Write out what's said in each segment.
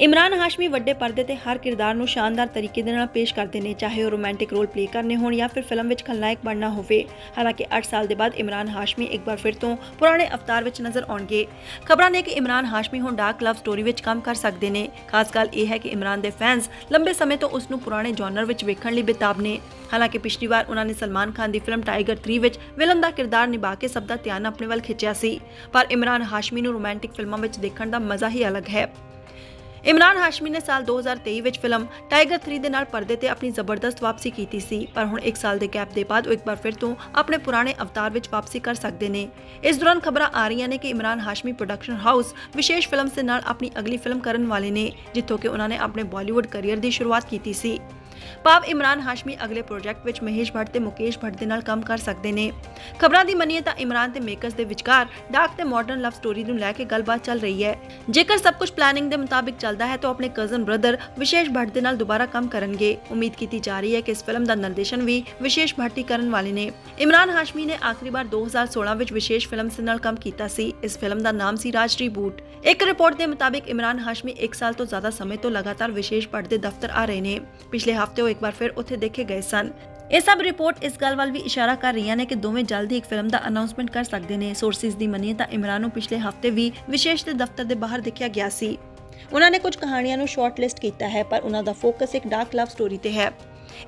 ਇਮਰਾਨ ਹਾਸ਼ਮੀ ਵੱਡੇ ਪਰਦੇ ਤੇ ਹਰ ਕਿਰਦਾਰ ਨੂੰ ਸ਼ਾਨਦਾਰ ਤਰੀਕੇ ਦੇ ਨਾਲ ਪੇਸ਼ ਕਰਦੇ ਨੇ, ਚਾਹੇ ਉਹ ਰੋਮਾਂਟਿਕ ਰੋਲ ਪਲੇ ਕਰਨੇ ਹੋਣ ਜਾਂ ਫਿਰ ਫਿਲਮ ਵਿੱਚ ਖਲਨਾਇਕ ਬਣਨਾ ਹੋਵੇ। ਹਾਲਾਂਕਿ 8 ਸਾਲ ਦੇ ਬਾਅਦ ਇਮਰਾਨ ਹਾਸ਼ਮੀ ਇੱਕ ਵਾਰ ਫਿਰ ਤੋਂ ਪੁਰਾਣੇ ਅਵਤਾਰ ਵਿੱਚ ਨਜ਼ਰ ਆਉਣਗੇ। ਖਬਰਾਂ ਨੇ ਕਿ ਇਮਰਾਨ ਹਾਸ਼ਮੀ ਹੁਣ ਡਾਰਕ ਲਵ ਸਟੋਰੀ ਵਿੱਚ ਕੰਮ ਕਰ ਸਕਦੇ ਨੇ। ਖਾਸ ਗੱਲ ਇਹ ਹੈ ਕਿ ਇਮਰਾਨ ਦੇ ਫੈਨਸ ਲੰਬੇ ਸਮੇਂ ਤੋਂ ਉਸ ਨੂੰ ਪੁਰਾਣੇ ਜਨਰ ਵਿੱਚ ਵੇਖਣ ਲਈ ਬੇਤਾਬ ਨੇ। ਹਾਲਾਂਕਿ ਪਿਛਲੀ ਵਾਰ ਉਹਨਾਂ ਨੇ ਸਲਮਾਨ ਖਾਨ ਦੀ ਫਿਲਮ ਟਾਈਗਰ 3 ਵਿੱਚ ਵਿਲਨ ਦਾ ਕਿਰਦਾਰ ਨਿਭਾ ਕੇ ਸਭ ਦਾ ਧਿਆਨ ਆਪਣੇ ਵੱਲ ਖਿੱਚਿਆ ਸੀ। ਪਰ ਇਮਰਾਨ ਹਾਸ਼ਮੀ ਨੂੰ ਰੋਮਾਂਟਿਕ ਫਿਲਮਾਂ ਵਿੱਚ ਦੇਖਣ ਦਾ ਮਜ਼ਾ ਹੀ ਅਲੱਗ ਹੈ। ਇਮਰਾਨ ਹਾਸ਼ਮੀ ਨੇ ਸਾਲ 2023 ਵਿੱਚ ਫਿਲਮ ਟਾਈਗਰ 3 ਦੇ ਨਾਲ ਪਰਦੇ ਤੇ ਆਪਣੀ ਜ਼ਬਰਦਸਤ ਵਾਪਸੀ ਕੀਤੀ ਸੀ, ਪਰ ਹੁਣ 1 ਸਾਲ ਦੇ ਗੈਪ ਦੇ ਬਾਅਦ ਉਹ ਇੱਕ ਵਾਰ ਫਿਰ ਤੋਂ ਆਪਣੇ ਪੁਰਾਣੇ ਅਵਤਾਰ ਵਿੱਚ ਵਾਪਸੀ ਕਰ ਸਕਦੇ ਨੇ। ਇਸ ਦੌਰਾਨ ਖਬਰਾਂ ਆ ਰਹੀਆਂ ਨੇ ਕਿ ਇਮਰਾਨ ਹਾਸ਼ਮੀ ਪ੍ਰੋਡਕਸ਼ਨ ਹਾਊਸ ਵਿਸ਼ੇਸ਼ ਫਿਲਮ ਦੇ ਨਾਲ ਆਪਣੀ ਅਗਲੀ ਫਿਲਮ ਕਰਨ ਵਾਲੇ ਨੇ, ਜਿੱਥੋਂ ਕਿ ਉਹਨਾਂ ਨੇ ਆਪਣੇ ਬਾਲੀਵੁੱਡ ਕੈਰੀਅਰ ਦੀ ਸ਼ੁਰੂਆਤ ਕੀਤੀ ਸੀ। ਭਾਵ ਇਮਰਾਨ ਹਾਸ਼ਮੀ ਅਗਲੇ ਪ੍ਰੋਜੈਕਟ ਵਿੱਚ ਮਹੇਸ਼ ਭੱਟ ਤੇ ਮੁਕੇਸ਼ ਭੱਟ ਦੇ ਨਾਲ ਕੰਮ ਕਰ ਸਕਦੇ ਨੇ। ਖਬਰਾਂ ਦੀ ਮੰਨੀਏ ਤਾਂ ਇਮਰਾਨ ਤੇ ਮੇਕਰਸ ਦੇ ਵਿਚਕਾਰ ਡਾਰਕ ਤੇ ਮਾਡਰਨ ਲਵ ਸਟੋਰੀ ਨੂੰ ਲੈ ਕੇ ਗੱਲਬਾਤ ਚੱਲ ਰਹੀ ਹੈ। ਜੇਕਰ ਸਭ ਕੁਝ ਪਲੈਨਿੰਗ ਦੇ ਮੁਤਾਬਿਕ ਚੱਲਦਾ ਹੈ ਤਾਂ ਆਪਣੇ ਕਜ਼ਨ ਬ੍ਰਦਰ ਵਿਸ਼ੇਸ਼ ਭੱਟ ਦੇ ਨਾਲ ਦੁਬਾਰਾ ਕੰਮ ਕਰਨਗੇ। ਉਮੀਦ ਕੀਤੀ ਜਾ ਰਹੀ ਹੈ ਕਿ ਇਸ ਫਿਲਮ ਦਾ ਨਿਰਦੇਸ਼ਨ ਵੀ ਵਿਸ਼ੇਸ਼ ਭੱਟ ਹੀ ਕਰਨ ਵਾਲੇ ਨੇ। ਇਮਰਾਨ ਹਾਸ਼ਮੀ ਨੇ ਆਖਰੀ ਵਾਰ 2016 ਵਿੱਚ ਵਿਸ਼ੇਸ਼ ਫਿਲਮ ਦੇ ਨਾਲ ਕੰਮ ਕੀਤਾ ਸੀ। ਇਸ ਫਿਲਮ ਦਾ ਨਾਮ ਸੀ ਰਾਜ ਰੀਬੂਟ ਇੱਕ ਰਿਪੋਰਟ ਦੇ ਮੁਤਾਬਿਕ ਇਮਰਾਨ ਹਾਸ਼ਮੀ 1 ਸਾਲ ਤੋਂ ਜ਼ਿਆਦਾ ਸਮੇਂ ਤੋਂ ਲਗਾਤਾਰ ਵਿਸ਼ੇਸ਼ ਭੱਟ ਦੇ ਦਫ਼ਤਰ ਆ ਰਹੇ ਨੇ। ਪਿਛਲੇ ਹਫ਼ਤੇ ਉਹ ਇੱਕ ਵਾਰ ਫਿਰ ਉੱਥੇ ਦੇਖੇ ਗਏ ਸਨ। ਇਹ ਸਭ ਰਿਪੋਰਟ ਇਸ ਗੱਲ ਵੱਲ ਵੀ ਇਸ਼ਾਰਾ ਕਰ ਰਹੀਆਂ ਨੇ ਕਿ ਦੋਵੇਂ ਜਲਦੀ ਇੱਕ ਫਿਲਮ ਦਾ ਅਨਾਉਂਸਮੈਂਟ ਕਰ ਸਕਦੇ ਨੇ। ਸੋਰਸਿਸ ਦੀ ਮੰਨੀਏ ਤਾਂ ਇਮਰਾਨ ਨੂੰ ਪਿਛਲੇ ਹਫ਼ਤੇ ਵੀ ਵਿਸ਼ੇਸ਼ ਦੇ ਦਫ਼ਤਰ ਦੇ ਬਾਹਰ ਦੇਖਿਆ ਗਿਆ ਸੀ। ਉਹਨਾਂ ਨੇ ਕੁਝ ਕਹਾਣੀਆਂ ਨੂੰ ਸ਼ਾਰਟਲਿਸਟ ਕੀਤਾ ਹੈ, ਪਰ ਉਹਨਾਂ ਦਾ ਫੋਕਸ ਇੱਕ ਡਾਰਕ ਲਵ ਸਟੋਰੀ ਤੇ ਹੈ।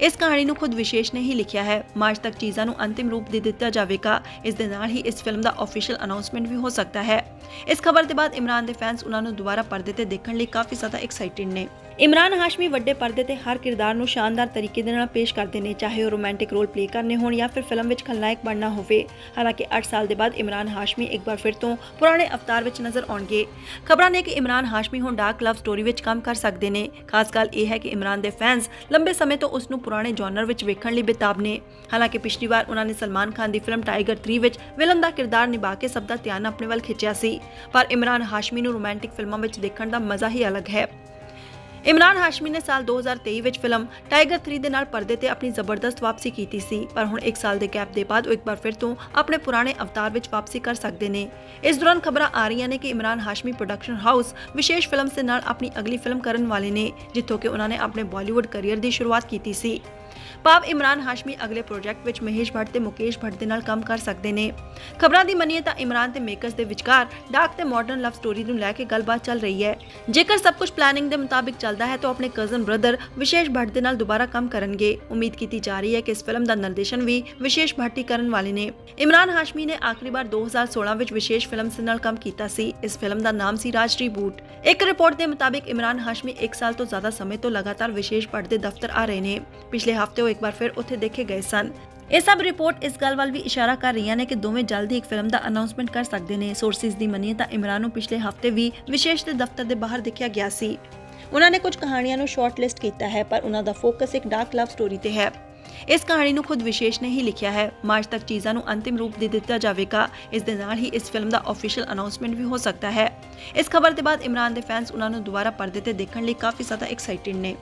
ਇਸ ਕਹਾਣੀ ਨੂੰ ਖੁਦ ਵਿਸ਼ੇਸ਼ ਨੇ ਹੀ ਲਿਖਿਆ ਹੈ। ਮਾਰਚ ਤੱਕ ਚੀਜ਼ਾਂ ਨੂੰ ਅੰਤਿਮ ਰੂਪ ਦੇ ਦਿੱਤਾ ਜਾਵੇਗਾ। ਇਸ ਦੇ ਨਾਲ ਹੀ ਇਸ ਫਿਲਮ ਦਾ ਅਫੀਸ਼ੀਅਲ ਅਨਾਉਂਸਮੈਂਟ ਵੀ ਹੋ ਸਕਦਾ ਹੈ। ਇਸ ਖਬਰ ਦੇ ਬਾਅਦ ਇਮਰਾਨ ਦੇ ਫੈਨਸ ਉਹਨਾਂ ਨੂੰ ਦੁਬਾਰਾ ਪਰਦੇ ਤੇ ਦੇਖਣ ਲਈ ਕਾਫੀ ਜ਼ਿਆਦਾ ਐਕਸਾਈਟਿਡ ਨੇ। ਇਮਰਾਨ ਹਾਸ਼ਮੀ ਵੱਡੇ ਪਰਦੇ ਤੇ ਹਰ ਕਿਰਦਾਰ ਨੂੰ ਸ਼ਾਨਦਾਰ ਤਰੀਕੇ ਦੇ ਨਾਲ ਪੇਸ਼ ਕਰਦੇ ਨੇ, ਚਾਹੇ ਉਹ ਰੋਮਾਂਟਿਕ ਰੋਲ ਪਲੇ ਕਰਨੇ ਹੋਣ ਜਾਂ ਫਿਰ ਫਿਲਮ ਵਿੱਚ ਖਲਨਾਇਕ ਬਣਨਾ ਹੋਵੇ। ਹਾਲਾਂਕਿ 8 ਸਾਲ ਦੇ ਬਾਅਦ ਇਮਰਾਨ ਹਾਸ਼ਮੀ ਇੱਕ ਵਾਰ ਫਿਰ ਤੋਂ ਪੁਰਾਣੇ ਅਵਤਾਰ ਵਿੱਚ ਨਜ਼ਰ ਆਉਣਗੇ। ਖਬਰਾਂ ਨੇ ਕਿ ਇਮਰਾਨ ਹਾਸ਼ਮੀ ਹੁਣ ਡਾਰਕ ਲਵ ਸਟੋਰੀ ਵਿੱਚ ਕੰਮ ਕਰ ਸਕਦੇ ਨੇ। ਖਾਸ ਗੱਲ ਇਹ ਹੈ ਕਿ ਇਮਰਾਨ ਦੇ ਫੈਨਸ ਲੰਬੇ ਸਮੇਂ ਤੋਂ ਉਸ ਨੂੰ ਪੁਰਾਣੇ ਜਨਰ ਵਿੱਚ ਵੇਖਣ ਲਈ ਬੇਤਾਬ ਨੇ। ਹਾਲਾਂਕਿ ਪਿਛਲੀ ਵਾਰ ਉਹਨਾਂ ਨੇ ਸਲਮਾਨ ਖਾਨ ਦੀ ਫਿਲਮ ਟਾਈਗਰ 3 ਵਿੱਚ ਵਿਲਨ ਦਾ ਕਿਰਦਾਰ ਨਿਭਾ ਕੇ ਸਭ ਦਾ ਧਿਆਨ ਆਪਣੇ ਵੱਲ ਖਿੱਚਿਆ ਸੀ। ਪਰ ਇਮਰਾਨ ਹਾਸ਼ਮੀ ਨੂੰ ਰੋਮਾਂਟਿਕ ਫਿਲਮਾਂ ਵਿੱਚ ਦੇਖਣ ਦਾ ਮਜ਼ਾ ਹੀ ਅਲੱਗ ਹੈ। ਇਮਰਾਨ ਹਾਸ਼ਮੀ ਨੇ ਸਾਲ 2023 ਵਿੱਚ ਫਿਲਮ ਟਾਈਗਰ 3 ਦੇ ਨਾਲ ਪਰਦੇ ਤੇ ਆਪਣੀ ਜ਼ਬਰਦਸਤ ਵਾਪਸੀ ਕੀਤੀ ਸੀ, ਪਰ ਹੁਣ 1 ਸਾਲ ਦੇ ਗੈਪ ਦੇ ਬਾਅਦ ਉਹ ਇੱਕ ਵਾਰ ਫਿਰ ਤੋਂ ਆਪਣੇ ਪੁਰਾਣੇ ਅਵਤਾਰ ਵਿੱਚ ਵਾਪਸੀ ਕਰ ਸਕਦੇ ਨੇ। ਇਸ ਦੌਰਾਨ ਖਬਰਾਂ ਆ ਰਹੀਆਂ ਨੇ ਕਿ ਇਮਰਾਨ ਹਾਸ਼ਮੀ ਪ੍ਰੋਡਕਸ਼ਨ ਹਾਊਸ ਵਿਸ਼ੇਸ਼ ਫਿਲਮ ਦੇ ਨਾਲ ਆਪਣੀ ਅਗਲੀ ਫਿਲਮ ਕਰਨ ਵਾਲੇ ਨੇ, ਜਿੱਥੋਂ ਕਿ ਉਹਨਾਂ ਨੇ ਆਪਣੇ ਬਾਲੀਵੁੱਡ ਕੈਰੀਅਰ ਦੀ ਸ਼ੁਰੂਆਤ ਕੀਤੀ ਸੀ। ਭਾਵ ਇਮਰਾਨ ਹਾਸ਼ਮੀ ਅਗਲੇ ਪ੍ਰੋਜੈਕਟ ਵਿੱਚ ਮਹੇਸ਼ ਭੱਟ ਤੇ ਮੁਕੇਸ਼ ਭੱਟ ਦੇ ਨਾਲ ਕੰਮ ਕਰ ਸਕਦੇ ਨੇ। ਖਬਰਾਂ ਦੀ ਮੰਨੀਏ ਤਾਂ ਇਮਰਾਨ ਤੇ ਮੇਕਰਸ ਦੇ ਵਿਚਕਾਰ ਡਾਰਕ ਤੇ ਮਾਡਰਨ ਲਵ ਸਟੋਰੀ ਨੂੰ ਲੈ ਕੇ ਗੱਲਬਾਤ ਚੱਲ ਰਹੀ ਹੈ। ਜੇਕਰ ਸਭ ਕੁਝ ਪਲੈਨਿੰਗ ਦੇ ਮੁਤਾਬਿਕ ਚੱਲਦਾ ਹੈ ਤਾਂ ਆਪਣੇ ਕਜ਼ਨ ਬ੍ਰਦਰ ਵਿਸ਼ੇਸ਼ ਭੱਟ ਦੇ ਨਾਲ ਦੁਬਾਰਾ ਕੰਮ ਕਰਨਗੇ। ਉਮੀਦ ਕੀਤੀ ਜਾ ਰਹੀ ਹੈ ਕਿ ਇਸ ਫਿਲਮ ਦਾ ਨਿਰਦੇਸ਼ਨ ਵੀ ਵਿਸ਼ੇਸ਼ ਭੱਟ ਹੀ ਕਰਨ ਵਾਲੇ ਨੇ। ਇਮਰਾਨ ਹਾਸ਼ਮੀ ਨੇ ਆਖਰੀ ਵਾਰ 2016 ਵਿੱਚ ਵਿਸ਼ੇਸ਼ ਫਿਲਮ ਨਾਲ ਕੰਮ ਕੀਤਾ ਸੀ। ਇਸ ਫਿਲਮ ਦਾ ਨਾਮ ਸੀ ਰਾਜ ਰੀਬੂਟ ਇੱਕ ਰਿਪੋਰਟ ਦੇ ਮੁਤਾਬਿਕ ਇਮਰਾਨ ਹਾਸ਼ਮੀ 1 ਸਾਲ ਤੋਂ ਜ਼ਿਆਦਾ ਸਮੇਂ ਤੋਂ ਲਗਾਤਾਰ ਵਿਸ਼ੇਸ਼ ਭੱਟ ਦੇ ਦਫ਼ਤਰ ਆ ਰਹੇ ਨੇ। ਪਿਛਲੇ ਹਫ਼ਤੇ ਉਹ ਇੱਕ ਵਾਰ ਫਿਰ ਉੱਥੇ ਦੇਖੇ ਗਏ ਸਨ। ਇਹ ਸਭ ਰਿਪੋਰਟ ਇਸ ਗੱਲ ਵੱਲ ਵੀ ਇਸ਼ਾਰਾ ਕਰ ਰਹੀਆਂ ਨੇ ਕਿ ਦੋਵੇਂ ਜਲਦੀ ਇੱਕ ਫਿਲਮ ਦਾ ਅਨਾਉਂਸਮੈਂਟ ਕਰ ਸਕਦੇ ਨੇ। ਸੋਰਸਿਸ ਦੀ ਮੰਨੀਏ ਤਾਂ ਇਮਰਾਨ ਨੂੰ ਪਿਛਲੇ ਹਫ਼ਤੇ ਵੀ ਵਿਸ਼ੇਸ਼ ਦੇ ਦਫ਼ਤਰ ਦੇ ਬਾਹਰ ਦੇਖਿਆ ਗਿਆ ਸੀ। ਉਹਨਾਂ ਨੇ ਕੁਝ ਕਹਾਣੀਆਂ ਨੂੰ ਸ਼ਾਰਟਲਿਸਟ ਕੀਤਾ ਹੈ, ਪਰ ਉਹਨਾਂ ਦਾ ਫੋਕਸ ਇੱਕ ਡਾਰਕ ਲਵ ਸਟੋਰੀ ਤੇ ਹੈ। ਇਸ ਕਹਾਣੀ ਨੂੰ ਖੁਦ ਵਿਸ਼ੇਸ਼ ਨੇ ਹੀ ਲਿਖਿਆ ਹੈ। ਮਾਰਚ ਤੱਕ ਚੀਜ਼ਾਂ ਨੂੰ ਅੰਤਿਮ ਰੂਪ ਦੇ ਦਿੱਤਾ ਜਾਵੇਗਾ। ਇਸ ਦੇ ਨਾਲ ਹੀ ਇਸ ਫਿਲਮ ਦਾ ਅਫੀਸ਼ੀਅਲ ਅਨਾਉਂਸਮੈਂਟ ਵੀ ਹੋ ਸਕਦਾ ਹੈ। ਇਸ ਖਬਰ ਦੇ ਬਾਅਦ ਇਮਰਾਨ ਦੇ ਫੈਨਸ ਉਹਨਾਂ ਨੂੰ ਦੁਬਾਰਾ ਪਰਦੇ ਤੇ ਦੇਖਣ ਲਈ ਕਾਫੀ ਜ਼ਿਆਦਾ ਐਕਸਾਈਟਿਡ ਨੇ।